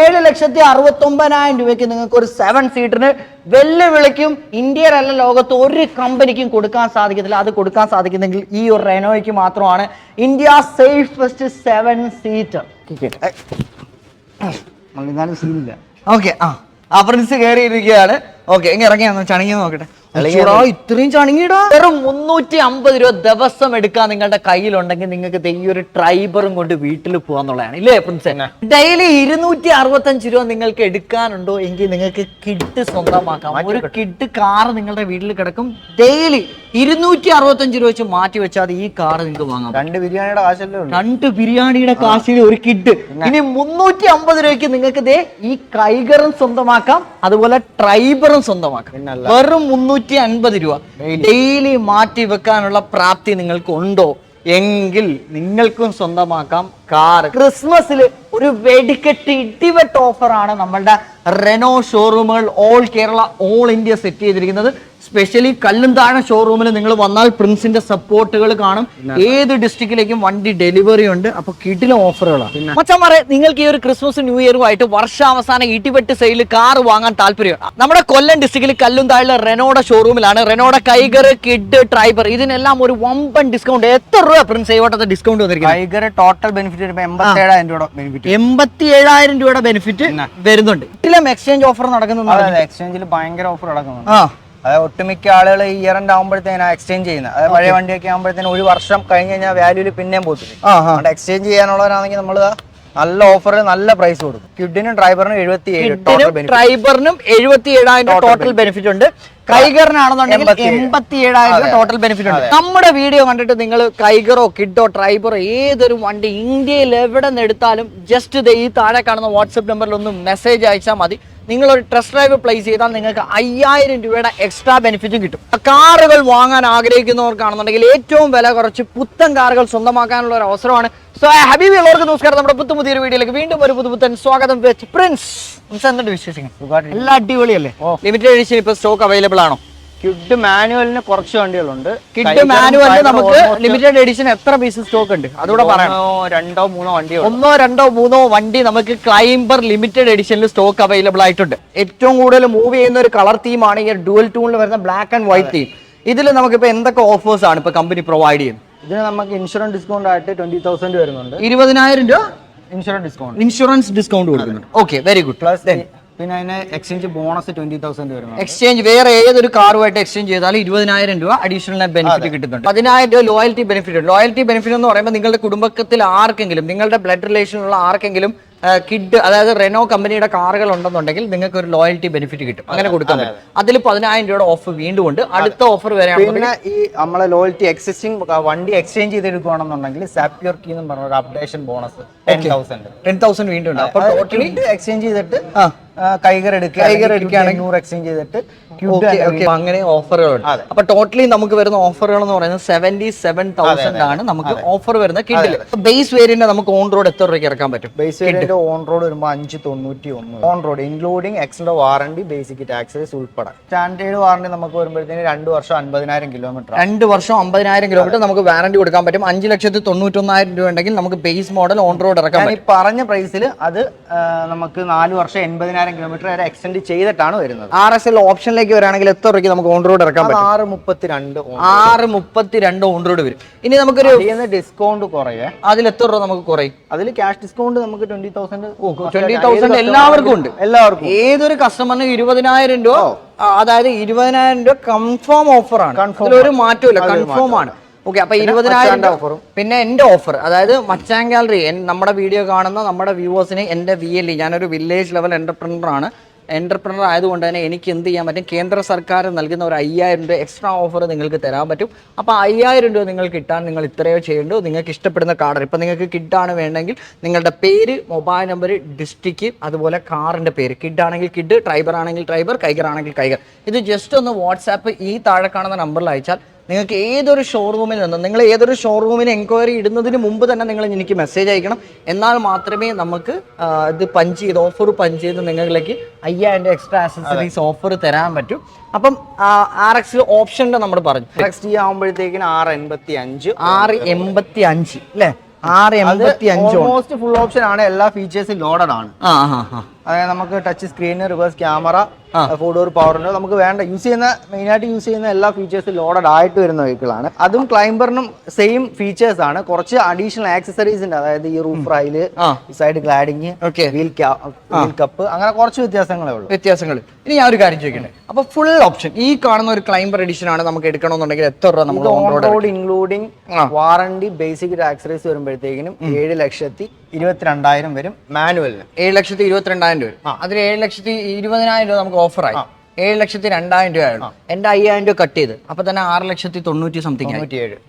ഏഴ് ലക്ഷത്തി അറുപത്തി ഒമ്പതിനായിരം രൂപയ്ക്ക് നിങ്ങൾക്ക് ഒരു സെവൻ സീറ്ററിന് വെല്ലുവിളിക്കും ഇന്ത്യയിലല്ല ലോകത്ത് ഒരു കമ്പനിക്കും കൊടുക്കാൻ സാധിക്കത്തില്ല. അത് കൊടുക്കാൻ സാധിക്കുന്നെങ്കിൽ ഈ ഒരു റെനോയ്ക്ക് മാത്രമാണ്. ഇന്ത്യ സേഫസ്റ്റ് സെവൻ സീറ്റർ സീനില്ല ഓക്കെ ആ. അപ്രൻസ് പ്രിൻസ് കയറിയിരിക്കുകയാണ്. ഓക്കെ ഇങ്ങനെ ഇറങ്ങിയാന്ന് ചണങ്ങി നോക്കട്ടെ. ഇത്രയും ചണങ്ങിടാ വെറും മുന്നൂറ്റി അമ്പത് രൂപ ദിവസം എടുക്കാൻ നിങ്ങളുടെ കയ്യിലുണ്ടെങ്കിൽ നിങ്ങൾക്ക് ഈ ഒരു ട്രൈബറും കൊണ്ട് വീട്ടിൽ പോകാന്നുള്ളതാണ് ഇല്ലേ പ്രിൻസ്? ഡെയിലി ഇരുന്നൂറ്റി അറുപത്തഞ്ച് രൂപ നിങ്ങൾക്ക് എടുക്കാനുണ്ടോ എങ്കിൽ നിങ്ങൾക്ക് കിഡ് സ്വന്തമാക്കാം. ഒരു കിഡ് കാർ നിങ്ങളുടെ വീട്ടിൽ കിടക്കും. ഡെയിലി ഇരുന്നൂറ്റി അറുപത്തഞ്ച് രൂപ വെച്ച് മാറ്റി വെച്ചാൽ ഈ കാർ നിങ്ങൾക്ക് വാങ്ങാം രണ്ട് ബിരിയാണിയുടെ കാശല്ലേ രണ്ട് ബിരിയാണിയുടെ കാശിൽ ഒരു കിഡ്. ഇനി മുന്നൂറ്റി അമ്പത് രൂപയ്ക്ക് നിങ്ങൾക്ക് ദേ ഈ കൈകറും സ്വന്തമാക്കാം അതുപോലെ ട്രൈബറും സ്വന്തമാക്കാം. വെറും മുന്നൂറ്റി അൻപത് രൂപ ഡെയിലി മാറ്റി വെക്കാനുള്ള പ്രാപ്തി നിങ്ങൾക്ക് ഉണ്ടോ? എങ്കിൽ നിങ്ങൾക്കും സ്വന്തമാക്കാം കാർ. ക്രിസ്മസിൽ ഒരു വെടിക്കെട്ട് ഇടിവെട്ട് ഓഫറാണ് നമ്മളുടെ Renault ഷോറൂമുകൾ all Kerala all India set ചെയ്തിരിക്കുന്നത്. സ്പെഷ്യലി കല്ലും താഴെ ഷോറൂമിൽ നിങ്ങൾ വന്നാൽ പ്രിൻസിന്റെ സപ്പോർട്ടുകൾ കാണും. ഏത് ഡിസ്ട്രിക്റ്റിലേക്കും വണ്ടി ഡെലിവറി ഉണ്ട്. അപ്പൊ കിടില ഓഫറുകളാണ് മച്ചന്മാരെ നിങ്ങൾക്ക് ഈ ഒരു ക്രിസ്മസ് ന്യൂ ഇയറുമായിട്ട് വർഷാവസാന ഈട്ടിവെട്ട് സെയിൽ കാർ വാങ്ങാൻ താല്പര്യമാണ് നമ്മുടെ കൊല്ലം ഡിസ്ട്രിക്റ്റിൽ കല്ലും റെനോഡ ഷോറൂമിലാണ് റെനോഡ കൈഗർ കിഡ് ട്രൈബർ ഇതിനെല്ലാം ഒരു വമ്പൻ ഡിസ്കൗണ്ട് എത്ര രൂപ പ്രിൻസ് ചെയ്യപ്പെട്ടത് ഡിസ്കൗണ്ട് വന്നിരിക്കുന്നത്? ടോട്ടൽ ബെനിഫിറ്റ് വരുമ്പോ എൺപത്തി ഏഴായിരം രൂപ ബെനിഫിറ്റ് എൺപത്തി ഏഴായിരം രൂപയുടെ ബെനിഫിറ്റ് വരുന്നുണ്ട്. ഇതിലും എക്സ്ചേഞ്ച് ഓഫർ നടക്കുന്നു എക്സ്ചേഞ്ചിൽ ഭയങ്കര ഓഫർ നടക്കുന്നുണ്ട്. അതായത് ഒട്ടുമിക്ക ആളുകൾ ഈ ഇയർ എൻഡ് ആകുമ്പോഴത്തേനാണ് എക്സ്ചേഞ്ച് ചെയ്യുന്നത്. അതായത് പഴയ വണ്ടിയൊക്കെ ആകുമ്പോഴത്തേനും ഒരു വർഷം കഴിഞ്ഞ് കഴിഞ്ഞാൽ വാല്യൂൽ പിന്നെയും ആ അതുകൊണ്ട് എക്സ്ചേഞ്ച് ചെയ്യാനുള്ളവരാണെങ്കിൽ നമ്മൾ നല്ല ഓഫറിൽ നല്ല പ്രൈസ് കൊടുക്കും. കിഡിനും ഡ്രൈവറിനും എഴുപത്തി ഏഴ് ഡ്രൈവറിനും എഴുപത്തി ഏഴായിരം ടോട്ടൽ ബെനിഫിറ്റ് ഉണ്ട്. കൈഗറിനാണെന്നുണ്ടെങ്കിൽ 87. എൺപത്തി ഏഴായിരം ടോട്ടൽ ബെനിഫിറ്റ് ഉണ്ട്. നമ്മുടെ വീഡിയോ കണ്ടിട്ട് നിങ്ങൾ കൈഗറോ കിഡോ ട്രൈബറോ ഏതൊരു വണ്ടി ഇന്ത്യയിൽ എവിടെ നിന്ന് എടുത്താലും ജസ്റ്റ് ഈ താഴെ കാണുന്ന വാട്സപ്പ് നമ്പറിൽ ഒന്ന് മെസ്സേജ് അയച്ചാൽ മതി. നിങ്ങൾ ഒരു ടെസ്റ്റ് ഡ്രൈവ് പ്ലേസ് ചെയ്താൽ നിങ്ങൾക്ക് അയ്യായിരം രൂപയുടെ എക്സ്ട്രാ ബെനിഫിറ്റും കിട്ടും. കാറുകൾ വാങ്ങാൻ ആഗ്രഹിക്കുന്നവർക്കാണെന്നുണ്ടെങ്കിൽ ഏറ്റവും വില കുറച്ച് പുത്തൻ കാറുകൾ സ്വന്തമാക്കാനുള്ള ഒരു അവസരമാണ്. സോ ഹബീബി ഉള്ളവർക്ക് നമസ്കാരം. നമ്മുടെ പുത്തു പുതിയൊരു വീഡിയോയിലേക്ക് വീണ്ടും ഒരു പുതുപുത്തൻ സ്വാഗതം വെച്ച് പ്രിൻസ് എന്തുണ്ട് എല്ലാ എല്ലാം അടിപൊളിയല്ലേ? ലിമിറ്റഡ് എഡിഷൻ ഇപ്പൊ സ്റ്റോക്ക് അവൈലബിൾ ആണോ? കിഡ് മാനുവലിന് കുറച്ച് വണ്ടികളുണ്ട്. കിഡ് മാനുവലിന് നമുക്ക് ലിമിറ്റഡ് എഡിഷൻ എത്ര പീസ് സ്റ്റോക്ക് ഉണ്ട്? അതുകൂടെ പറയണോ. രണ്ടോ മൂന്നോ വണ്ടി ഒന്നോ രണ്ടോ മൂന്നോ വണ്ടി നമുക്ക് ക്ലൈംബർ ലിമിറ്റഡ് എഡിഷനിൽ സ്റ്റോക്ക് അവൈലബിൾ ആയിട്ടുണ്ട്. ഏറ്റവും കൂടുതൽ മൂവ് ചെയ്യുന്ന ഒരു കളർ തീമാണ് ഈ ഡുവൽ ടൂണിൽ വരുന്ന ബ്ലാക്ക് ആൻഡ് വൈറ്റ് തീം ഇതിൽ നമുക്കിപ്പോൾ എന്തൊക്കെ ഓഫേഴ്സ് ആണ് ഇപ്പൊ കമ്പനി പ്രൊവൈഡ് ചെയ്യുന്നത്? ഇതിന് നമുക്ക് ഇൻഷുറൻസ് ഡിസ്കൗണ്ട് ആയിട്ട് ട്വന്റി തൗസൻഡ് വരുന്നുണ്ട്. ഇരുപതിനായിരം രൂപ ഇൻഷുറൻസ് ഡിസ്കൗണ്ട് ഇൻഷുറൻസ് ഡിസ്കൗണ്ട് കൊടുക്കുന്നുണ്ട്. ഓക്കെ വെരി ഗുഡ് പ്ലസ് പിന്നെ അതിന് എക്സ്ചേഞ്ച് ബോണസ് ട്വന്റി തൗസൻഡ് വരുന്നുണ്ട് എക്സ്ചേഞ്ച് വേറെ ഏതൊരു കാറുമായിട്ട് എക്സ്ചേഞ്ച് ചെയ്താലും ഇരുപതിനായിരം രൂപ അഡീഷണൽ ബെനിഫിറ്റ് കിട്ടുന്നുണ്ട്. പതിനായിരം രൂപ ലോയൽറ്റി ബെനിഫിറ്റ് ഉണ്ട്. ലോയൽറ്റി ബെനിഫിറ്റ് എന്ന് പറയുമ്പോൾ നിങ്ങളുടെ കുടുംബത്തിൽ ആർക്കെങ്കിലും നിങ്ങളുടെ ബ്ലഡ് റിലേഷനുള്ള ആർക്കെങ്കിലും കിഡ് അതായത് റെനോ കമ്പനിയുടെ കാറുകൾ ഉണ്ടെന്നുണ്ടെങ്കിൽ നിങ്ങൾക്ക് ഒരു ലോയൽറ്റി ബെനിഫിറ്റ് കിട്ടും. അങ്ങനെ കൊടുക്കാൻ അതിൽ പതിനായിരം രൂപയുടെ ഓഫർ വീണ്ടും ഉണ്ട്. അടുത്ത ഓഫർ വരെയാണ് പിന്നെ ഈ നമ്മളെ ലോയൽറ്റി എക്സിസ്റ്റിംഗ് വണ്ടി എക്സ്ചേഞ്ച് ചെയ്തെടുക്കുകയാണെന്നുണ്ടെങ്കിൽ സാപ്യൂർ കീ എന്ന് പറഞ്ഞ ഒരു അപ്ഡേഷൻ ബോണസ് ടെൻ തൗസൻഡ് വീണ്ടും ഉണ്ട് അപ്പൊ ടോട്ടലി എക്സ്ചേഞ്ച് ചെയ്തിട്ട്. കൈകർ എടുക്കുക കൈകർ എടുക്കുകയാണെങ്കിൽ നൂറ് എക്സ്ചേഞ്ച് ചെയ്തിട്ട് അങ്ങനെ ഓഫറുകളുണ്ട്. അപ്പൊ ടോട്ടലി നമുക്ക് വരുന്ന ഓഫറുകൾ എന്ന് പറയുന്നത് സെവന്റി സെവൻ തൗസൻഡ് ആണ് നമുക്ക് ഓഫർ വരുന്ന കിഡിൽ ബേസ് വേരിയന്റ് നമുക്ക് ഓൺ റോഡ് എത്ര രൂപയ്ക്ക് ഇറക്കാൻ പറ്റും? ബേസ് വേരിയന്റ് ഓൺ റോഡ് വരുമ്പോൾ അഞ്ച് തൊണ്ണൂറ്റി ഒന്ന് ഓൺ റോഡ് ഇൻക്ലൂഡിംഗ് എക്സിന്റെ വാറണ്ടി ബേസിക് ടാക്സസ് ഉൾപ്പെടെ. സ്റ്റാൻഡേർഡ് വാറണ്ടി നമുക്ക് വരുമ്പോഴത്തേന് രണ്ട് വർഷം അൻപതിനായിരം കിലോമീറ്റർ രണ്ട് വർഷം അമ്പതിനായിരം കിലോമീറ്റർ നമുക്ക് വാറണ്ടി കൊടുക്കാൻ പറ്റും. അഞ്ച് ലക്ഷത്തി തൊണ്ണൂറ്റൊന്നായിരം രൂപ ഉണ്ടെങ്കിൽ നമുക്ക് ബേസ് മോഡൽ ഓൺ റോഡ് ഇറക്കാൻ ഞാൻ ഈ പറഞ്ഞ പ്രൈസിൽ അത് നമുക്ക് നാല് വർഷം എൺപതിനായിരം കിലോമീറ്റർ വരെ എക്സ്റ്റെൻഡ് ചെയ്തിട്ടാണ് വരുന്നത്. ആർ എസ് എൽ ഓപ്ഷനിലേക്ക് വരാണെങ്കിൽ എത്ര രൂപയ്ക്ക് നമുക്ക് ഓൺ റോഡ് ഇറക്കാൻ പറ്റും? ആറ് മുപ്പത്തിരണ്ട് ആറ് മുപ്പത്തി രണ്ട് ഓൺ റോഡ് വരും. ഇനി നമുക്കൊരു ഡിസ്കൗണ്ട് കുറയേ. അതിൽ എത്ര രൂപ നമുക്ക് കുറയും? അതിൽ ക്യാഷ് ഡിസ്കൗണ്ട് നമുക്ക് ട്വന്റി തൗസൻഡ് ട്വന്റി തൗസൻഡ് എല്ലാവർക്കും ഉണ്ട്. എല്ലാവർക്കും. ഏതൊരു കസ്റ്റമറിന് ഇരുപതിനായിരം രൂപ അതായത് ഇരുപതിനായിരം രൂപ കൺഫേം ഓഫർ ആണ്. ഒരു മാറ്റമില്ല കൺഫേം ആണ്. ഓക്കെ അപ്പൊ ഇരുപതിനായിരം ഓഫറും പിന്നെ എന്റെ ഓഫർ അതായത് മച്ചാൻ ഗാലറി നമ്മുടെ വീഡിയോ കാണുന്ന നമ്മുടെ വ്യൂവേഴ്സിന് എന്റെ വി എൽ ഇ ഞാനൊരു വില്ലേജ് ലെവൽ എന്റർപ്രണർ ആണ്. എന്റർപ്രണർ ആയതുകൊണ്ട് തന്നെ എനിക്ക് എന്ത് ചെയ്യാൻ പറ്റും? കേന്ദ്ര സർക്കാർ നൽകുന്ന ഒരു അയ്യായിരം രൂപ എക്സ്ട്രാ ഓഫർ നിങ്ങൾക്ക് തരാൻ പറ്റും. അപ്പോൾ അയ്യായിരം രൂപ നിങ്ങൾക്ക് കിട്ടാൻ നിങ്ങൾ ഇത്രയോ ചെയ്യേണ്ടോ. നിങ്ങൾക്ക് ഇഷ്ടപ്പെടുന്ന കാർഡർ ഇപ്പം നിങ്ങൾക്ക് കിഡാണ് വേണമെങ്കിൽ നിങ്ങളുടെ പേര് മൊബൈൽ നമ്പർ ഡിസ്ട്രിക്റ്റ് അതുപോലെ കാറിന്റെ പേര്. കിഡ് ആണെങ്കിൽ കിഡ് ട്രൈബർ ആണെങ്കിൽ ട്രൈബർ കൈഗർ ആണെങ്കിൽ കൈഗർ ഇത് ജസ്റ്റ് ഒന്ന് വാട്സാപ്പ് ഈ താഴെ കാണുന്ന നമ്പറിൽ അയച്ചാൽ നിങ്ങൾക്ക് ഏതൊരു ഷോറൂമിൽ നിന്നും നിങ്ങൾ ഏതൊരു ഷോറൂമിന് എൻക്വയറി ഇടുന്നതിന് മുമ്പ് തന്നെ നിങ്ങൾ എനിക്ക് മെസ്സേജ് അയക്കണം. എന്നാൽ മാത്രമേ നമുക്ക് ഇത് പഞ്ച് ചെയ്ത് ഓഫർ പഞ്ച് ചെയ്ത് നിങ്ങളിലേക്ക് അയ്യായിരം രൂപ എക്സ്ട്രാ ആക്സസറീസ് ഓഫർ തരാൻ പറ്റും. അപ്പം ആർ എക്സ് ഓപ്ഷന്റെ നമ്മൾ പറഞ്ഞു. നെക്സ്റ്റ് ആകുമ്പോഴത്തേക്കിന് ആറ് എൺപത്തി അഞ്ച് ആറ് എൺപത്തി അഞ്ച് അല്ലേ ആറ് എൺപത്തി അഞ്ച് ഓൾമോസ്റ്റ് ഫുൾ ഓപ്ഷൻ ആണ്. എല്ലാ ഫീച്ചേഴ്സും ലോഡഡ് ആണ്. ആ ആ ആ. അതായത് നമുക്ക് touch screen reverse camera four door power നമുക്ക് വേണ്ട യൂസ് ചെയ്യുന്ന മെയിൻ ആയിട്ട് യൂസ് ചെയ്യുന്ന എല്ലാ ഫീച്ചേഴ്സും ലോഡഡ് ആയിട്ട് വരുന്ന വെഹിക്കിളാണ് അതും ക്ലൈംബറിനും സെയിം ഫീച്ചേഴ്സ് ആണ്. കുറച്ച് അഡീഷണൽ ആക്സസറീസ് ഉണ്ട്. അതായത് ഈ roof rail side cladding. Wheel wheel cup അങ്ങനെ കുറച്ച് വ്യത്യാസങ്ങളേ ഉള്ളൂ. വ്യത്യാസങ്ങൾ ഇനി ഞാൻ ഒരു കാര്യം ചോദിക്കണേ അപ്പൊ ഫുൾ ഓപ്ഷൻ ഈ കാണുന്ന ഒരു ക്ലൈംബർ എഡിഷൻ ആണ് നമുക്ക് എടുക്കണമെന്നുണ്ടെങ്കിൽ എത്ര രൂപ നമ്മൾ on road including. Warranty basic accessories വരുമ്പോഴത്തേക്കിനും ഏഴ് ലക്ഷത്തി ഇരുപത്തിരണ്ടായിരം വരും മാനുവലിന്. ഏഴ് ലക്ഷത്തി ഇരുപത്തിരണ്ടായിരം രൂപ വരും. അതിൽ ഏഴ് ലക്ഷത്തി ഇരുപതിനായിരം രൂപ നമുക്ക് ഓഫറായി. ഏഴ് ലക്ഷത്തി രണ്ടായിരം രൂപയാണ് എന്റെ അയ്യായിരം രൂപ കട്ട് ചെയ്ത്. അപ്പൊ തന്നെ ആറ് ലക്ഷത്തി തൊണ്ണൂറ്റി സംതിങ്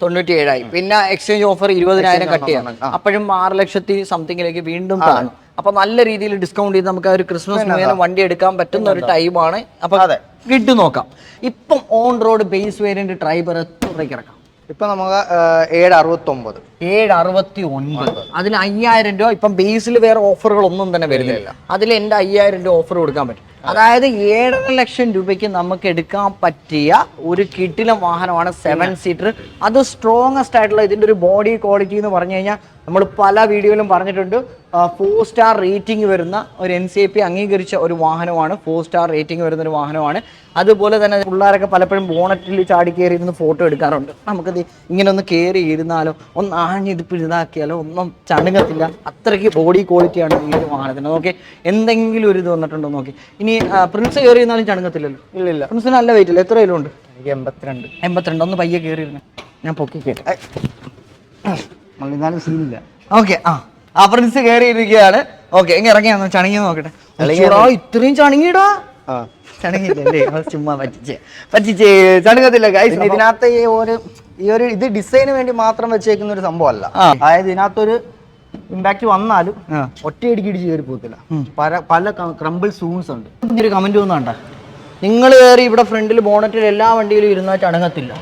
തൊണ്ണൂറ്റി ഏഴായി പിന്നെ എക്സ്ചേഞ്ച് ഓഫർ ഇരുപതിനായിരം കട്ട് ചെയ്യണം. അപ്പോഴും ആറ് ലക്ഷത്തി സംതിങ്ങിലേക്ക് വീണ്ടും താണു അപ്പൊ നല്ല രീതിയിൽ ഡിസ്കൗണ്ട് ചെയ്ത് നമുക്ക് ആ ഒരു ക്രിസ്മസ് മുഖേന വണ്ടി എടുക്കാൻ പറ്റുന്ന ഒരു ടൈമാണ് അപ്പൊ അതെ. കിട്ടു നോക്കാം. ഇപ്പം on road base variant driver എത്ര കിടക്കാം ഇറക്കാം? ഇപ്പൊ നമുക്ക് ഏഴ് അറുപത്തൊമ്പത്. ഏഴ് അറുപത്തി ഒൻപത് അതിന് അയ്യായിരം രൂപ ഇപ്പം ബേസിൽ വേറെ ഓഫറുകൾ ഒന്നും തന്നെ വരുന്നില്ല. അതിൽ എന്റെ അയ്യായിരം രൂപ ഓഫർ കൊടുക്കാൻ പറ്റും. അതായത് ഏഴര ലക്ഷം രൂപയ്ക്ക് നമുക്ക് എടുക്കാൻ പറ്റിയ ഒരു കിട്ടിലെ വാഹനമാണ് സെവൻ സീറ്റർ അത് സ്ട്രോങ്ങസ്റ്റ് ആയിട്ടുള്ള ഇതിന്റെ ഒരു ബോഡി ക്വാളിറ്റി എന്ന് പറഞ്ഞു കഴിഞ്ഞാൽ നമ്മൾ പല വീഡിയോയിലും പറഞ്ഞിട്ടുണ്ട്. ഫോർ സ്റ്റാർ റേറ്റിംഗ് വരുന്ന ഒരു എൻ സി പി അംഗീകരിച്ച ഒരു വാഹനമാണ്. ഫോർ സ്റ്റാർ റേറ്റിംഗ് വരുന്ന ഒരു വാഹനമാണ്. അതുപോലെ തന്നെ പിള്ളേരൊക്കെ പലപ്പോഴും ബോണറ്റിൽ ചാടി കയറി ഇരുന്ന് ഫോട്ടോ എടുക്കാറുണ്ട്. നമുക്കത് ഇങ്ങനെ ഒന്ന് കയറി ഇരുന്നാലോ? ഒന്ന് ആഞ്ഞിതിപ്പ് ഇതാക്കിയാലോ ഒന്നും ചണുങ്ങത്തില്ല. അത്രയ്ക്ക് ബോഡി ക്വാളിറ്റി ആണ് ഈ ഒരു വാഹനത്തിന്. നോക്കി എന്തെങ്കിലും ഒരു ഇത് വന്നിട്ടുണ്ടോ നോക്കി ഇനി പ്രിൻസ് കയറി ഇരുന്നാലും ഇല്ല ഇല്ല പ്രിൻസിന് നല്ല വെയിറ്റ് ഇല്ല എത്ര കിലോ ഉണ്ട്? എനിക്ക് എൺപത്തിരണ്ട്. എൺപത്തിരണ്ട്. ഒന്ന് പയ്യെ കയറിയിരുന്നു ഞാൻ പൊക്കി കയറി എന്നാലും സീനില്ല ഓക്കെ ആ. ആ പ്രിൻസ് കയറിയിരിക്കുകയാണ് ഓക്കെ ഇങ്ങനെ ഇറങ്ങിയാന്ന് ചണങ്ങി നോക്കട്ടെ. ഇത്രയും ചണങ്ങിടാ ചുമ്മാ പറ്റിച്ചേ. പറ്റിച്ചേ ചണങ്ങത്തില്ല. പിന്നെ ഇതിനകത്ത് ഈ ഒരു ഈ ഒരു ഇത് ഡിസൈന് വേണ്ടി മാത്രം വെച്ചേക്കുന്ന ഒരു സംഭവമല്ല. അതായത് ഇതിനകത്തൊരു ഇമ്പാക്ട് വന്നാലും. ഒറ്റയടിക്ക് ഇടിച്ച് കയറി പോകത്തില്ല. പല പല ക്രംബിൾ സൂൺസ് ഉണ്ട്. ഒരു കമന്റ് ഒന്നും നിങ്ങൾ കയറി ഇവിടെ ഫ്രണ്ടിൽ ബോണറ്റിൽ എല്ലാ വണ്ടിയിലും ഇരുന്നാൽ ചടങ്ങത്തില്ല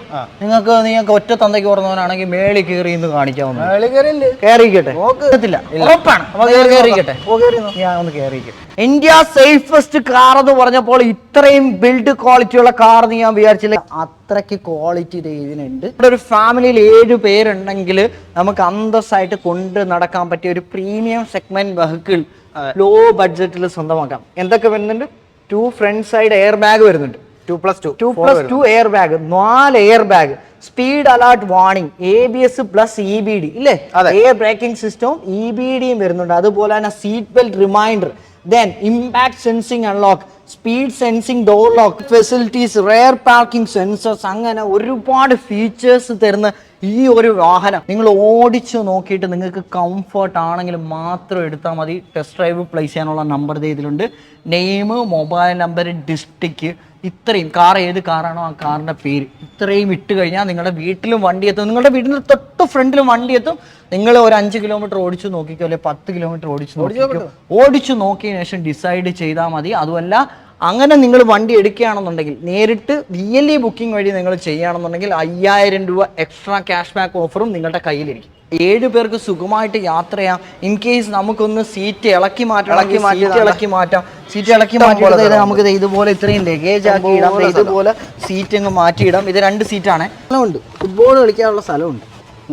നിങ്ങൾക്ക് നിങ്ങൾക്ക് ഒറ്റ തന്തയ്ക്ക് പറഞ്ഞവനാണെങ്കിൽ മേളിൽ കയറി ഇന്ന് കാണിക്കാവുന്ന മേളിൽ കയറിയില്ലേ? കയറിയിരിക്കട്ടെ. നോക്ക്. ഉറപ്പാണ്. അപ്പൊ കയറി കയറിയിരിക്കട്ടെ. ഓ, കയറി നോ. ഞാൻ ഒന്ന് കയറിയിരിക്കട്ടെ. ഇന്ത്യ സേഫസ്റ്റ് കാർ എന്ന് പറഞ്ഞപ്പോൾ ഇത്രയും ബിൽഡ് ക്വാളിറ്റി ഉള്ള കാർ എന്ന് ഞാൻ വിചാരിച്ചില്ല. അത്രയ്ക്ക് ക്വാളിറ്റി ഇതിനുണ്ട്. ഇവിടെ ഒരു ഫാമിലിയിൽ ഏഴ് പേരുണ്ടെങ്കിൽ നമുക്ക് അന്തസ്സായിട്ട് കൊണ്ട് നടക്കാൻ പറ്റിയ ഒരു പ്രീമിയം സെഗ്മെന്റ് വെഹിക്കിൾ ലോ ബഡ്ജറ്റിൽ സ്വന്തമാക്കാം. എന്തൊക്കെ വരുന്നുണ്ട്? Two front side air bag വരുന്നുണ്ട് two plus two two plus two air bag നാല് air bag speed alert warning A B S plus E B D ഇല്ലേ. എയർ ബ്രേക്കിംഗ് സിസ്റ്റവും E B ഡിയും വരുന്നുണ്ട്. അതുപോലെ തന്നെ seat belt reminder then impact sensing unlock speed sensing door lock facilities rear parking sensors അങ്ങനെ ഒരുപാട് features തരുന്ന ഈ ഒരു വാഹനം. നിങ്ങൾ ഓടിച്ചു നോക്കിയിട്ട് നിങ്ങൾക്ക് കംഫർട്ട് ആണെങ്കിൽ മാത്രം എടുത്താൽ മതി. ടെസ്റ്റ് ഡ്രൈവ് പ്ലേസ് ചെയ്യാനുള്ള നമ്പർ ഇതിലുണ്ട്. നെയിം മൊബൈൽ നമ്പർ ഡിസ്ട്രിക്ട് ഇത്രയും കാർ ഏത് കാറാണോ ആ കാറിന്റെ പേര്. ഇത്രയും ഇട്ട് കഴിഞ്ഞാൽ നിങ്ങളുടെ വീട്ടിലും വണ്ടി എത്തും. നിങ്ങളുടെ വീടിന്റെ തൊട്ട് ഫ്രണ്ടിലും വണ്ടി എത്തും. നിങ്ങൾ ഒരു അഞ്ച് കിലോമീറ്റർ ഓടിച്ചു നോക്കിക്കോ അല്ലെ പത്ത് കിലോമീറ്റർ ഓടിച്ചു നോക്കിക്കോ. ഓടിച്ചു നോക്കിയതിനു ശേഷം ഡിസൈഡ് ചെയ്താൽ മതി. അതുമല്ല അങ്ങനെ നിങ്ങൾ വണ്ടി എടുക്കുകയാണെന്നുണ്ടെങ്കിൽ നേരിട്ട് വി എൽ ഇ ബുക്കിംഗ് വഴി നിങ്ങൾ ചെയ്യുകയാണെന്നുണ്ടെങ്കിൽ അയ്യായിരം രൂപ എക്സ്ട്രാ ക്യാഷ് ബാക്ക് ഓഫറും നിങ്ങളുടെ കയ്യിലിരിക്കും. ഏഴ് പേർക്ക് സുഖമായിട്ട് യാത്ര ചെയ്യാം. ഇൻ കേസ് നമുക്കൊന്ന് സീറ്റ് ഇളക്കി ഇളക്കി മാറ്റി സീറ്റ് ഇളക്കി മാറ്റാം. സീറ്റ് ഇളക്കി മാറ്റി നമുക്ക് ഇതുപോലെ ഇത്രയും ലഗേജ് ആക്കി ഇടാം. ഇതുപോലെ സീറ്റ് അങ്ങ് മാറ്റിയിടാം. ഇത് രണ്ട് സീറ്റാണ് സ്ഥലമുണ്ട്. ഫുട്ബോൾ കളിക്കാനുള്ള സ്ഥലമുണ്ട്.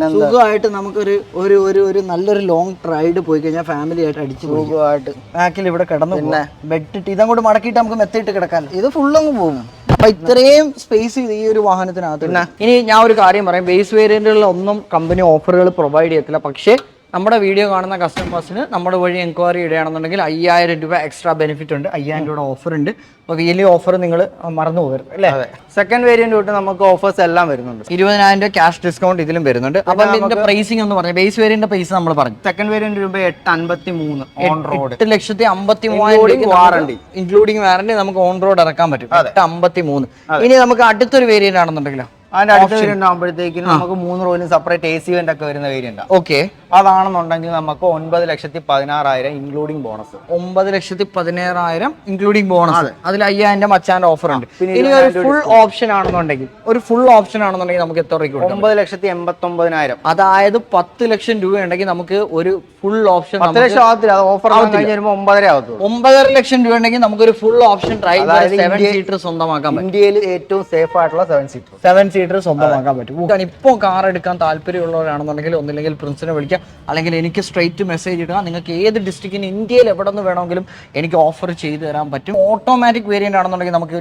സുഖമായിട്ട് നമുക്കൊരു ഒരു ഒരു ഒരു നല്ലൊരു ലോങ് റൈഡ് പോയി കഴിഞ്ഞാൽ ഫാമിലി ആയിട്ട് അടിച്ചു സുഖമായിട്ട്. ബാക്കിൽ ഇവിടെ കിടന്നു പിന്നെ? ബെഡ് ഇട്ട് ഇതങ്ങോട്ട് മടക്കിയിട്ട് നമുക്ക് മെത്തയിട്ട് കിടക്കാൻ ഇത് ഫുള്ളങ്ങ് പോകും. അപ്പൊ ഇത്രയും സ്പേസ് ഈ ഒരു വാഹനത്തിനകത്ത് ഇനി ഞാൻ ഒരു കാര്യം പറയാം. ബേസ് വേരിയന്റുകളിൽ ഒന്നും കമ്പനി ഓഫറുകൾ പ്രൊവൈഡ് ചെയ്യത്തില്ല. പക്ഷേ നമ്മുടെ വീഡിയോ കാണുന്ന കസ്റ്റമേഴ്സിന് നമ്മുടെ വഴി എൻക്വയറി ഇടുകയാണെന്നുണ്ടെങ്കിൽ അയ്യായിരം രൂപ എക്സ്ട്രാ ബെനിഫിറ്റ് ഉണ്ട്. അയ്യായിരം രൂപയുടെ ഓഫർ ഉണ്ട്. അപ്പോൾ വലിയ ഓഫർ നിങ്ങൾ മറന്നു പോകരുത് അല്ലേ? സെക്കൻഡ് വേരിയന്റ് തൊട്ട് നമുക്ക് ഓഫേഴ്സ് എല്ലാം വരുന്നുണ്ട്. ഇരുപതിനായിരം രൂപ ക്യാഷ് ഡിസ്കൗണ്ട് ഇതിലും വരുന്നുണ്ട്. അപ്പം ഇതിന്റെ പ്രൈസിംഗ് എന്ന് പറഞ്ഞു. ബേസ് വേരിയന്റ് പൈസ നമ്മൾ പറഞ്ഞു. സെക്കൻഡ് വേരിയന്റ് രൂപ എട്ട് അൻപത്തി മൂന്ന് ഓൺ റോഡ് എട്ട് ലക്ഷത്തി അമ്പത്തി മൂവായിരം വാറണ്ടി ഇൻക്ലൂഡിംഗ് വാറണ്ടി നമുക്ക് ഓൺ റോഡ് ഇറക്കാൻ പറ്റും. എട്ട് അമ്പത്തി മൂന്ന് ഇനി നമുക്ക് അടുത്തൊരു വേരിയന്റ് ആണെന്നുണ്ടെങ്കിലോ? അതിന്റെ അടുത്ത വേരിയന്റ് ആകുമ്പോഴത്തേക്കും നമുക്ക് മൂന്ന് റോയിലും സെപ്പറേറ്റ് എ സി വെന്റ് ഒക്കെ വരുന്ന വേരിയന്റ് ഓക്കെ അതാണെന്നുണ്ടെങ്കിൽ നമുക്ക് ഒൻപത് ലക്ഷത്തി പതിനാറായിരം ഇൻക്ലൂഡിംഗ് ബോണസ് ഒമ്പത് ലക്ഷത്തി പതിനേഴായിരം ഇൻക്ലൂഡിംഗ് ബോണസ് അതിൽ അയ്യായിരം മച്ചാന്റെ ഓഫർ ഉണ്ട്. ഇനി ഒരു ഫുൾ ഓപ്ഷൻ ആണെന്നുണ്ടെങ്കിൽ ഒരു ഫുൾ ഓപ്ഷൻ ആണെന്നുണ്ടെങ്കിൽ നമുക്ക് എത്ര രൂപ ഒമ്പത് ലക്ഷത്തി എൺപത്തി ഒമ്പതിനായിരം അതായത് പത്ത് ലക്ഷം രൂപ ഉണ്ടെങ്കിൽ നമുക്ക് ഒരു ഫുൾ ഓപ്ഷൻ പത്ത് ലക്ഷം ആകത്തില്ല അത് ഓഫർ കഴിഞ്ഞ് ഒമ്പതര ആകത്തുള്ളൂ ഒമ്പതര ലക്ഷം രൂപ ഉണ്ടെങ്കിൽ നമുക്ക് ഒരു full option drive seven seater സ്വന്തമാക്കാൻ ഇന്ത്യയിൽ ഏറ്റവും സേഫ് ആയിട്ടുള്ള seven seater seven seater litre സ്വന്തമാക്കാൻ പറ്റും. ഇപ്പോൾ കാർ എടുക്കാൻ താല്പര്യമുള്ളവരാണെന്നുണ്ടെങ്കിൽ ഒന്നില്ലെങ്കിൽ പ്രിൻസിനെ വിളിക്കാം. അല്ലെങ്കിൽ എനിക്ക് സ്ട്രെയിറ്റ് മെസ്സേജ് ഇടുക. നിങ്ങൾക്ക് ഏത് ഡിസ്ട്രിക്റ്റിന് ഇന്ത്യയിൽ എവിടെ നിന്ന് വേണമെങ്കിലും എനിക്ക് ഓഫർ ചെയ്തു തരാൻ പറ്റും. ഓട്ടോമാറ്റിക് വേരിയന്റ് ആണെന്നുണ്ടെങ്കിൽ നമുക്ക്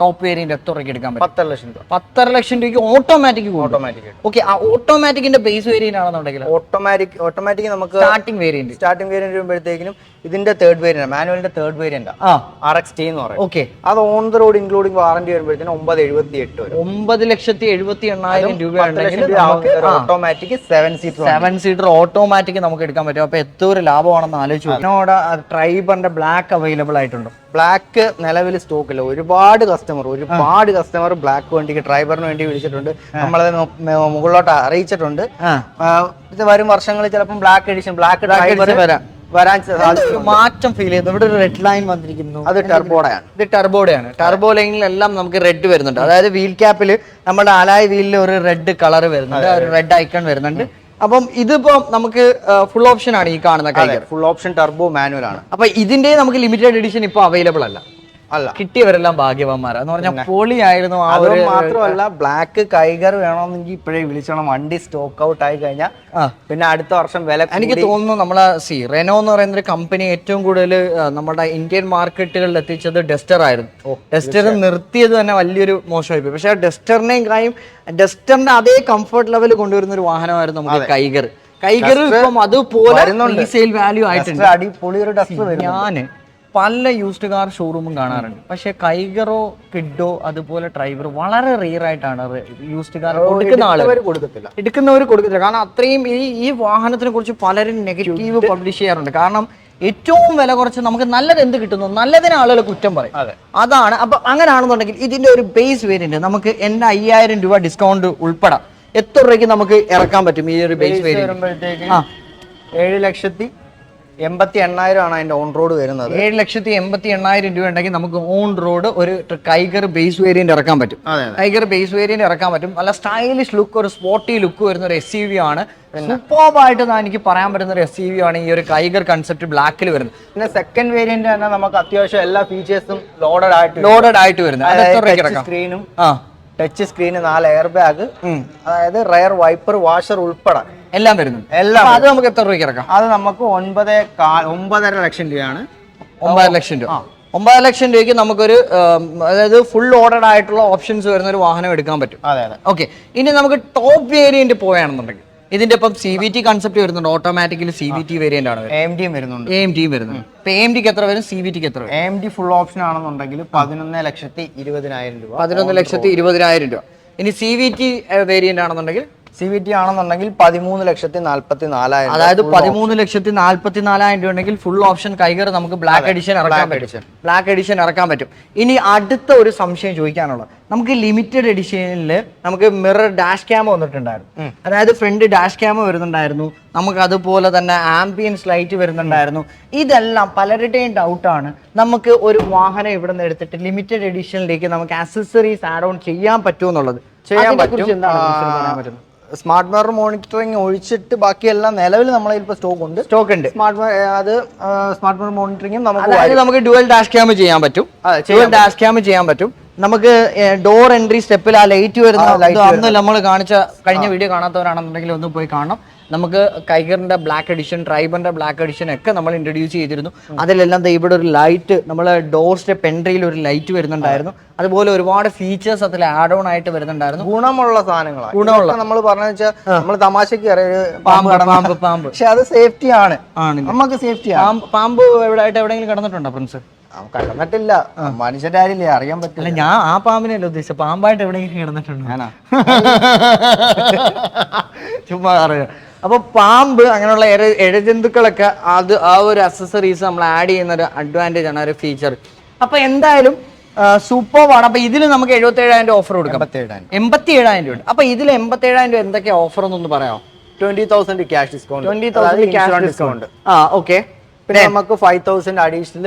ടോപ്പ് വേരിയന്റ് എത്ര രൂപയ്ക്ക് എടുക്കാൻ പറ്റും? പത്തര ലക്ഷം രൂപ. പത്തര ലക്ഷം രൂപയ്ക്ക് ഓട്ടോമാറ്റിക് ഓട്ടോമാറ്റിക് ഓക്കെ ആ ഓട്ടോമാറ്റിക്കിന്റെ ബേസ് വേരിയന്റ് ആണെന്നുണ്ടെങ്കിൽ? ഓട്ടോമാറ്റിക് ഓട്ടോമാറ്റിക് നമുക്ക് സ്റ്റാർട്ടിംഗ് വേരിയന്റ് സ്റ്റാർട്ടിംഗ് വേരിയന്റ് വരുമ്പോഴത്തേക്കും ഇതിന്റെ തേർഡ് വേരിയന്റ് മാനുവലിന്റെ തേർഡ് വേരിയന്റ് ആ. ആർ എക്സ് ടി എന്ന് പറയും. ഓക്കെ അത് on the road including warranty വരുമ്പോഴത്തേക്കും ഒമ്പത് എഴുപത്തി എട്ട് ഒമ്പത് ലക്ഷത്തി എഴുപത്തി എണ്ണായിരം രൂപയുണ്ടെങ്കിൽ automatic seven seater seven seater automatic നമുക്ക് എടുക്കാൻ പറ്റും. അപ്പൊ എത്ര ഒരു ലാഭമാണെന്ന് ആലോചിച്ചു എന്നോട് ട്രൈബറിന്റെ ബ്ലാക്ക് അവൈലബിൾ ആയിട്ടുണ്ട്. ബ്ലാക്ക് നിലവിൽ സ്റ്റോക്ക് ഇല്ല. ഒരുപാട് കസ്റ്റമർ ഒരുപാട് കസ്റ്റമർ ബ്ലാക്ക് വണ്ടിക്ക് ഡ്രൈവറിന് വേണ്ടി വിളിച്ചിട്ടുണ്ട്. നമ്മളത് മുകളിലോട്ട് അറിയിച്ചിട്ടുണ്ട്. വരും വർഷങ്ങളിൽ ചിലപ്പോൾ ബ്ലാക്ക് എഡിഷൻ ബ്ലാക്ക് ഡ്രൈവർ വരാം. വരാൻ മാറ്റം ഫീൽ ചെയ്യുന്നു. ഇവിടെ ഒരു റെഡ് ലൈൻ വന്നിരിക്കുന്നു. അത് ടെർബോഡയാണ് ഇത് ടർബോഡയാണ് ടർബോ ലൈനിലെല്ലാം നമുക്ക് റെഡ് വരുന്നുണ്ട്. അതായത് വീൽ ക്യാപ്പിൽ നമ്മുടെ ആലായ വീലിൽ ഒരു റെഡ് കളർ വരുന്നുണ്ട്. ഒരു റെഡ് ഐക്കൺ വരുന്നുണ്ട്. അപ്പം ഇതിപ്പോ നമുക്ക് ഫുൾ ഓപ്ഷൻ ആണ് ഈ കാണുന്ന കാര്യം ഫുൾ ഓപ്ഷൻ ടർബോ മാനുവൽ ആണ്. അപ്പൊ ഇതിന്റെ നമുക്ക് ലിമിറ്റഡ് എഡിഷൻ ഇപ്പൊ അവൈലബിൾ അല്ല. കിട്ടിയവരെല്ലാം ഭാഗ്യവാന്മാരാ. എന്ന് പറഞ്ഞാൽ പൊളി ആയിരുന്നു ആ അത് മാത്രമല്ല ബ്ലാക്ക് കൈകർ വേണമെന്നെങ്കിൽ ഇപ്പോഴേ വിളിച്ചോണം. വണ്ടി സ്റ്റോക്ക് ഔട്ട് ആയി കഴിഞ്ഞാൽ പിന്നെ അടുത്ത വർഷം വില എനിക്ക് തോന്നുന്നു നമ്മളെ സി റെനോ എന്ന് പറയുന്ന ഒരു കമ്പനി ഏറ്റവും കൂടുതൽ നമ്മുടെ ഇന്ത്യൻ മാർക്കറ്റുകളിൽ എത്തിച്ചത് ഡെസ്റ്റർ ആയിരുന്നു. ഡെസ്റ്റർ നിർത്തിയത് തന്നെ വലിയൊരു മോശമായി പോയി പക്ഷേ ഡെസ്റ്ററിനെയും കാര്യം ഡെസ്റ്ററിന്റെ അതേ കംഫർട്ട് ലെവൽ കൊണ്ടുവരുന്ന ഒരു വാഹനമായിരുന്നു നമുക്ക് കൈകർ. കൈകർ ഇപ്പം അതുപോലെ. റീസെയിൽ വാല്യൂ ആയിട്ടുണ്ട്. അടിപൊളി ഒരു ഡസ്റ്റർ ഞാൻ പല യൂസ്ഡ് കാർ ഷോറൂമും കാണാറുണ്ട്. പക്ഷെ കൈഗറോ കിഡോ അതുപോലെ ഡ്രൈവർ വളരെ റിയർ ആയിട്ടാണ് യൂസ്ഡ് കാർ കൊടുക്കുന്ന ആളുകൾ. കൊടുക്കത്തില്ല. എടുക്കുന്നവർ കൊടുക്കത്തില്ല. കാരണം അത്രയും ഈ ഈ വാഹനത്തിനെ കുറിച്ച് പലരും നെഗറ്റീവ് പബ്ലിഷ് ചെയ്യാറുണ്ട്. കാരണം ഏറ്റവും വില കുറച്ച് നമുക്ക് നല്ലത് എന്ത് കിട്ടുന്നു? നല്ലതിന് ആളുകൾ കുറ്റം പറയും. അതെ. അതാണ്. അപ്പൊ അങ്ങനെയാണെന്നുണ്ടെങ്കിൽ ഇതിന്റെ ഒരു ബേസ് വേരിയന്റ് നമുക്ക് എന്റെ അയ്യായിരം രൂപ ഡിസ്കൗണ്ട് ഉൾപ്പെടാം എത്ര രൂപയ്ക്ക് നമുക്ക് ഇറക്കാൻ പറ്റും ഈ ഒരു ബേസ് വേരിയന്റ്. ഏഴ് ലക്ഷത്തി എൺപത്തി എണ്ണായിരം ആണ് അതിന്റെ ഓൺ റോഡ് വരുന്നത്. ഏഴ് ലക്ഷത്തി എൺപത്തി എണ്ണായിരം രൂപ ഉണ്ടെങ്കിൽ നമുക്ക് ഓൺ റോഡ് ഒരു കൈഗർ ബേസ് വേരിയന്റ് ഇറക്കാൻ പറ്റും. കൈഗർ ടൈഗർ ബേസ് വേരിയന്റ് ഇറക്കാൻ പറ്റും. നല്ല സ്റ്റൈലിഷ് ലുക്ക് ഒരു സ്പോർട്ടി ലുക്ക് വരുന്ന ഒരു എസ് യു വി ആണ്. സൂപ്പർബായിട്ട് എനിക്ക് പറയാൻ പറ്റുന്ന ഒരു എസ് യു വി ആണ് ഈ ഒരു കൈഗർ കൺസെപ്റ്റ് ബ്ലാക്കിൽ വരുന്നത്. പിന്നെ സെക്കൻഡ് വേരിയന്റ് തന്നെ നമുക്ക് അത്യാവശ്യം എല്ലാ ഫീച്ചേഴ്സും ലോഡഡ് ആയിട്ട് ലോഡഡ് ആയിട്ട് വരുന്നത്. സ്ക്രീനും ആ. ടച്ച് സ്ക്രീന് നാല് എയർ ബാഗ് അതായത് റയർ വൈപ്പർ വാഷർ ഉൾപ്പെടെ. എല്ലാം വരുന്നുണ്ട്. എല്ലാം അത് നമുക്ക് എത്ര രൂപയ്ക്ക് ഇറക്കാം? അത് നമുക്ക് ഒൻപത് ഒമ്പതര ലക്ഷം രൂപയാണ്. ഒമ്പതര ലക്ഷം രൂപ. ഒമ്പത് ലക്ഷം രൂപയ്ക്ക് നമുക്കൊരു അതായത് ഫുൾ ഓർഡർഡ് ആയിട്ടുള്ള ഓപ്ഷൻസ് വരുന്ന ഒരു വാഹനം എടുക്കാൻ പറ്റും. അതെ അതെ. ഓക്കെ ഇനി നമുക്ക് ടോപ്പ് വേരിയന്റ് പോവുകയാണെന്നുണ്ടെങ്കിൽ ഇതിന്റെ ഇപ്പം സി വി ടി കൺസെപ്റ്റ് വരുന്നുണ്ട്. Automatically C V T variant ആണ് എ ഡിയും വരുന്നുണ്ട്. എ ഡിയും വരുന്നുണ്ട്. ഇപ്പൊ എം ഡിക്ക് എത്ര വരും? സി വി ടിക്ക് എത്ര വരും? A M D full option ആണെന്നുണ്ടെങ്കിൽ പതിനൊന്ന് ലക്ഷത്തി ഇരുപതിനായിരം രൂപ. പതിനൊന്ന് ലക്ഷത്തി ഇരുപതിനായിരം രൂപ. ഇനി സി വി ടി വേരിയന്റ് ആണെന്നുണ്ടെങ്കിൽ സി വി ടി ആണെന്നുണ്ടെങ്കിൽ പതിമൂന്ന് ലക്ഷത്തി നാല്പത്തി നാലായിരം അതായത് പതിമൂന്ന് ലക്ഷത്തി നാല്പത്തി നാലായിരം രൂപ ഉണ്ടെങ്കിൽ ഫുൾ ഓപ്ഷൻ കൈകറി നമുക്ക് ബ്ലാക്ക് എഡിഷൻ ഇറക്കാൻ പറ്റും. ബ്ലാക്ക് എഡിഷൻ ഇറക്കാൻ പറ്റും. ഇനി അടുത്ത ഒരു സംശയം ചോദിക്കാനുള്ളത്. നമുക്ക് ലിമിറ്റഡ് എഡിഷനിൽ നമുക്ക് മിറർ ഡാഷ് ക്യാമ വന്നിട്ടുണ്ടായിരുന്നു. അതായത് ഫ്രണ്ട് ഡാഷ് ക്യാമ വരുന്നുണ്ടായിരുന്നു. നമുക്ക് അതുപോലെ തന്നെ ആംബിയൻസ് ലൈറ്റ് വരുന്നുണ്ടായിരുന്നു. ഇതെല്ലാം പലരുടെയും ഡൗട്ടാണ് നമുക്ക് ഒരു വാഹനം ഇവിടെ നിന്ന് എടുത്തിട്ട് ലിമിറ്റഡ് എഡിഷനിലേക്ക് നമുക്ക് ആക്സസറീസ് ആഡ് ഓൺ ചെയ്യാൻ പറ്റുമോ എന്നുള്ളത് ചെയ്യാൻ പറ്റും. സ്മാർട്ട് മിറർ മോണിറ്ററിംഗ് ഒഴിച്ചിട്ട് ബാക്കിയെല്ലാം നിലവിൽ നമ്മളെ ഇപ്പോൾ സ്റ്റോക്ക് ഉണ്ട് സ്റ്റോക്ക് ഉണ്ട് സ്മാർട്ട് അത് സ്മാർട്ട് മിറർ മോണിറ്ററിങ്ങും നമുക്ക് നമുക്ക് ഡുവൽ ഡാഷ് ക്യാം ചെയ്യാൻ പറ്റും. ഡുവൽ ഡാഷ് ക്യാം ചെയ്യാൻ പറ്റും. നമുക്ക് ഡോർ എൻട്രി സ്റ്റെപ്പിൽ ആ ലൈറ്റ് വരുന്ന അന്ന് നമ്മൾ കാണിച്ച കഴിഞ്ഞ വീഡിയോ കാണാത്തവരാണെന്നുണ്ടെങ്കിൽ ഒന്ന് പോയി കാണണം. നമുക്ക് കൈഗറിന്റെ ബ്ലാക്ക് എഡിഷൻ ട്രൈബറിന്റെ ബ്ലാക്ക് എഡിഷൻ ഒക്കെ നമ്മൾ ഇൻട്രൊഡ്യൂസ് ചെയ്തിരുന്നു. അതിലെല്ലാം ഇവിടെ ഒരു ലൈറ്റ് നമ്മൾ ഡോർ സ്റ്റെപ്പ് എൻട്രിയിൽ ഒരു ലൈറ്റ് വരുന്നുണ്ടായിരുന്നു. അതുപോലെ ഒരുപാട് ഫീച്ചേഴ്സ് അതിൽ ആഡ് ഓൺ ആയിട്ട് വരുന്നുണ്ടായിരുന്നു. ഗുണമുള്ള സാധനങ്ങളാണ് ഗുണമുള്ള. നമ്മൾ പറഞ്ഞു വെച്ചാൽ നമ്മൾ തമാശക്ക് പാമ്പ് പാമ്പ് പാമ്പ് പക്ഷെ അത് സേഫ്റ്റി ആണ്. നമുക്ക് സേഫ്റ്റി പാമ്പ് പാമ്പ് എവിടെ ആയിട്ട് എവിടെയെങ്കിലും കിടന്നിട്ടുണ്ടോ പ്രിൻസ് കടന്നിട്ടില്ല. മനുഷ്യന്റെ കാര്യമില്ലേ? അറിയാൻ പറ്റില്ല. ഞാൻ ആ പാമ്പിനല്ല ഉദ്ദേശിച്ച? പാമ്പായിട്ട് എവിടെയെങ്കിലും കിടന്നിട്ടുണ്ട്? ഞാനാ. ചുമ്മാ അറിയാം അപ്പൊ പാമ്പ് അങ്ങനെയുള്ള ഇഴ ഇഴജന്തുക്കളൊക്കെ അത് ആ ഒരു അക്സസറീസ് നമ്മൾ ആഡ് ചെയ്യുന്ന ഒരു അഡ്വാന്റേജ് ആണ് ഒരു ഫീച്ചർ അപ്പൊ എന്തായാലും സൂപ്പർവാണ് അപ്പൊ ഇതിൽ നമുക്ക് എഴുപത്തി ഏഴായിരം രൂപ ഓഫർ കൊടുക്കാം. എൺപത്തി ഏഴായിരം രൂപ. അപ്പൊ ഇതിൽ എൺപത്തി ഏഴായിരം രൂപ എന്തൊക്കെയാ ഓഫർ എന്നൊന്ന് പറയാമോ? Twenty thousand cash discount twenty thousand cash discount ആ ഓക്കെ പിന്നെ നമുക്ക് ഫൈവ് തൗസൻഡ് അഡീഷണൽ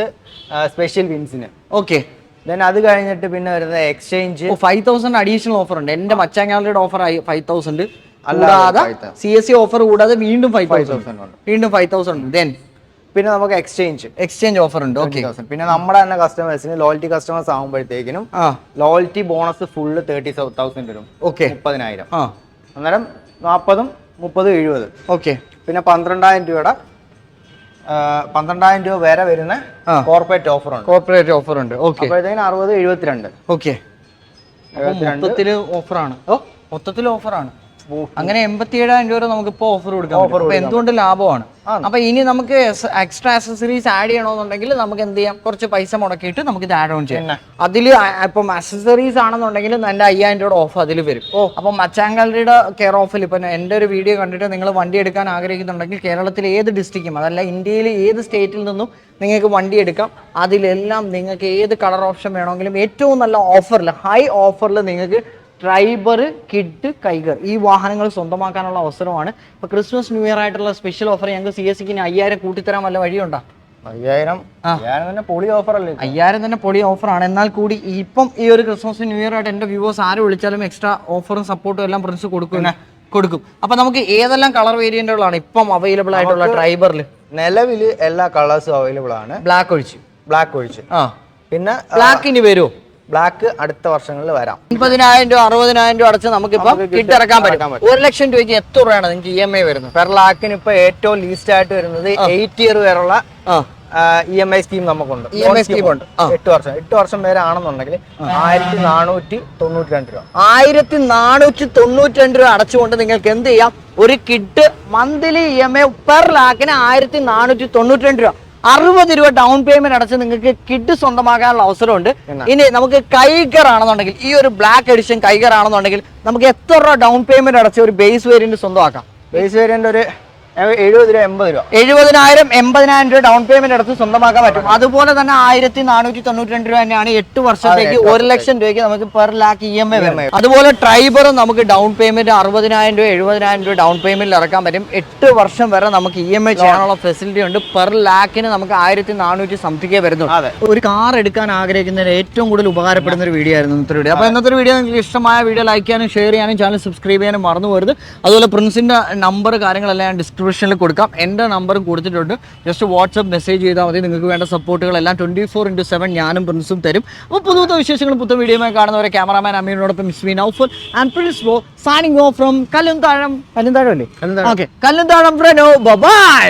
സ്പെഷ്യൽ വിൻസിന് ഓക്കെ ദെൻ അത് കഴിഞ്ഞിട്ട് പിന്നെ വരുന്ന exchange five thousand additional offer ഉണ്ട്. എന്റെ മച്ചാങ്ങാളുടെ ഓഫർ ആയി ഫൈവ് തൗസൻഡ് അല്ലാതെ കൂടാതെ 5,000. സി എസ് സി ഓഫർ കൂടാതെ വീണ്ടും ഫൈവ് തൗസൻഡ് വീണ്ടും ഫൈവ് തൗസൻഡ് ദെൻ പിന്നെ നമുക്ക് എക്സ്ചേഞ്ച് എക്സ്ചേഞ്ച് ഓഫർ ഉണ്ട്. ഓക്കെ പിന്നെ നമ്മുടെ തന്നെ കസ്റ്റമേഴ്സിന് loyalty customers ആകുമ്പോഴത്തേക്കിനും loyalty bonus full thirty thousand വരും. ഓക്കെ മുപ്പതിനായിരം. ആ. അന്നേരം നാൽപ്പതും മുപ്പതും എഴുപത്. ഓക്കെ പിന്നെ പന്ത്രണ്ടായിരം രൂപയുടെ പന്ത്രണ്ടായിരം രൂപ വരെ വരുന്ന കോർപ്പറേറ്റ് ഓഫർ ഉണ്ട്. കോർപ്പറേറ്റ് ഓഫർ ഉണ്ട്. ഓക്കെ അപ്പോഴത്തേക്കിന് അറുപത് എഴുപത്തിരണ്ട്. ഓക്കെ മൊത്തത്തിൽ ഓഫറാണ് ഓ. മൊത്തത്തിൽ ഓഫറാണ് അങ്ങനെ എൺപത്തി ഏഴായിരം രൂപ നമുക്ക് ഇപ്പോൾ ഓഫർ കൊടുക്കാം അപ്പൊ എന്തുകൊണ്ട് ലാഭമാണ്? അപ്പൊ ഇനി നമുക്ക് എക്സ്ട്രാ അക്സസറീസ് ആഡ് ചെയ്യണമെന്നുണ്ടെങ്കിൽ നമുക്ക് എന്ത് ചെയ്യാം? കുറച്ച് പൈസ മുടക്കിയിട്ട് നമുക്ക് ഇത് ആഡ് ഓൺ ചെയ്യാം അതിൽ ഇപ്പം അക്സസറീസ് ആണെന്നുണ്ടെങ്കിൽ നല്ല അയ്യായിരം രൂപയുടെ ഓഫ് അതിൽ വരും. അപ്പം മച്ചാങ്കാലിയുടെ കെയർ ഓഫിൽ ഇപ്പം എന്റെ ഒരു വീഡിയോ കണ്ടിട്ട് നിങ്ങൾ വണ്ടി എടുക്കാൻ ആഗ്രഹിക്കുന്നുണ്ടെങ്കിൽ കേരളത്തിൽ ഏത് ഡിസ്ട്രിക്റ്റും അതല്ല ഇന്ത്യയിലെ ഏത് സ്റ്റേറ്റിൽ നിന്നും നിങ്ങൾക്ക് വണ്ടി എടുക്കാം. അതിലെല്ലാം നിങ്ങൾക്ക് ഏത് കളർ ഓപ്ഷൻ വേണമെങ്കിലും ഏറ്റവും നല്ല ഓഫറിൽ ഹൈ ഓഫറിൽ നിങ്ങൾക്ക് ട്രൈബർ കിഡ് കൈഗർ ഈ വാഹനങ്ങൾ സ്വന്തമാക്കാനുള്ള അവസരമാണ്. ഇപ്പൊ ക്രിസ്മസ് ന്യൂ ഇയർ ആയിട്ടുള്ള സ്പെഷ്യൽ ഓഫർ ഞങ്ങൾക്ക് സി എസ് സിക്ക് അയ്യായിരം കൂട്ടിത്തരാൻ വല്ല വഴിയുണ്ടോ? അയ്യായിരം. തന്നെ പൊളി ഓഫർ അല്ലേ? അയ്യായിരം തന്നെ പൊളി ഓഫറാണ്. എന്നാൽ കൂടി ഇപ്പം ഈ ഒരു ക്രിസ്മസ് ന്യൂ ഇയർ ആയിട്ട് എന്റെ വ്യൂവേഴ്സ് ആര് വിളിച്ചാലും എക്സ്ട്രാ ഓഫറും സപ്പോർട്ടും എല്ലാം പ്രിൻസ് കൊടുക്കും. കൊടുക്കും. അപ്പൊ നമുക്ക് ഏതെല്ലാം കളർ വേരിയന്റുകളാണ് ഇപ്പം അവൈലബിൾ ആയിട്ടുള്ള ഡ്രൈവറിൽ നിലവിൽ എല്ലാ കളേഴ്സും അവൈലബിൾ ആണ്. ബ്ലാക്ക് ഒഴിച്ച്. ബ്ലാക്ക് ഒഴിച്ച്. ആ. പിന്നെ ബ്ലാക്ക് ഇനി വരുമോ? ബ്ലാക്ക് അടുത്ത വർഷങ്ങളിൽ വരാം. മുപ്പതിനായിരം രൂപ അറുപതിനായിരം രൂപ അടച്ച് നമുക്കിപ്പോ കിട്ട് ഇറക്കാൻ പറ്റും. ഒരു ലക്ഷം രൂപയ്ക്ക് എത്ര രൂപയാണ് നിങ്ങൾക്ക് ഇ എം ഐ വരുന്നത്? പെർ ലാക്കിന് ഇപ്പൊ ഏറ്റവും ലീസ്റ്റ് ആയിട്ട് വരുന്നത് എയ്റ്റ് ഇയർ വരെയുള്ള ഇ എം ഐ സ്കീം നമുക്കുണ്ട്. ഇ എം ഐ സ്കീം ഉണ്ട്. എട്ട് വർഷം. എട്ട് വർഷം വരെ ആണെന്നുണ്ടെങ്കിൽ ആയിരത്തി നാനൂറ്റി തൊണ്ണൂറ്റി രണ്ട് രൂപ. ആയിരത്തി നാനൂറ്റി തൊണ്ണൂറ്റി രണ്ട് രൂപ അടച്ചുകൊണ്ട് നിങ്ങൾക്ക് എന്ത് ചെയ്യാം? ഒരു Kwid monthly E M I per ലാക്കിന് ആയിരത്തി നാനൂറ്റി തൊണ്ണൂറ്റി രണ്ട് രൂപ. അറുപത് രൂപ ഡൗൺ പേയ്മെന്റ് അടച്ച് നിങ്ങൾക്ക് കിഡ് സ്വന്തമാക്കാനുള്ള അവസരമുണ്ട്. ഇനി നമുക്ക് കൈഗർ ആണെന്നുണ്ടെങ്കിൽ ഈ ഒരു ബ്ലാക്ക് എഡിഷൻ കൈഗർ ആണെന്നുണ്ടെങ്കിൽ നമുക്ക് എത്ര രൂപ ഡൗൺ പേയ്മെന്റ് അടച്ച് ഒരു ബേസ് വേരിയന്റ് സ്വന്തമാക്കാം? ബേസ് വേരിയന്റ് ഒരു എഴുപത് രൂപ എൺപത് രൂപ. എഴുപതിനായിരം എൺപതിനായിരം രൂപ ഡൗൺ പേയ്മെന്റ് എടുത്ത് സ്വന്തമാക്കാൻ പറ്റും. അതുപോലെ തന്നെ ആയിരത്തി നാനൂറ്റി തൊണ്ണൂറ്റി രണ്ട് രൂപ തന്നെയാണ് എട്ട് വർഷത്തേക്ക് ഒരു ലക്ഷം രൂപയ്ക്ക് നമുക്ക് per lakh E M I വരുന്നത്. അതുപോലെ ട്രൈബർ നമുക്ക് ഡൗൺ പേയ്മെന്റ് അറുപതിനായിരം രൂപ എഴുപതിനായിരം രൂപ ഡൗൺ പേയ്മെന്റിൽ ഇറക്കാൻ പറ്റും. എട്ട് വർഷം വരെ നമുക്ക് ഇ എം ഐ ചെയ്യാനുള്ള ഫെസിലിറ്റി ഉണ്ട്. പെർ ലാക്കിന് നമുക്ക് ആയിരത്തി നാനൂറ്റി സംതിക്കേ വരുന്നു ഒരു കാർ എടുക്കാൻ ആഗ്രഹിക്കുന്നതിന് ഏറ്റവും കൂടുതൽ ഉപകാരപ്പെടുന്ന ഒരു വീഡിയോ ആയിരുന്നു ഇന്നത്തെ വീഡിയോ അപ്പോൾ ഇന്നത്തെ വീഡിയോ നിങ്ങൾക്ക് ഇഷ്ടമായ വീഡിയോ ലൈക്ക് ചെയ്യാനും ഷെയർ ചെയ്യാനും ചാനൽ സബ്സ്ക്രൈബ് ചെയ്യാനും മറന്നു പോരുത്. അതുപോലെ പ്രിൻസിന്റെ നമ്പർ കാര്യങ്ങളെല്ലാം ഞാൻ ഡിസ്ക്രിപ്ഷനിൽ കൊടുക്കാം. എന്റെ നമ്പറും കൊടുത്തിട്ടുണ്ട്. ജസ്റ്റ് വാട്സപ്പ് മെസ്സേജ് ചെയ്താൽ മതി. നിങ്ങൾക്ക് വേണ്ട സപ്പോർട്ടുകളെല്ലാം ട്വന്റി ഫോർ ഇന്റു സെവൻ ഞാനും പ്രിൻസും തരും. അപ്പോൾ പുതു പുതു വിശേഷങ്ങളും പുത്ത വീഡിയോയുമായി കാണുന്നവരെ cameraman അമീനോടൊപ്പം miss me Naufal and prince ബോ സാനിങ് ഓഫ് ഫ്രം കല്ലുംതാഴം. കല്ലുംതാഴം. അല്ലേ ഓക്കെ കല്ലുംതാഴം ഫ്രനോ ബൈ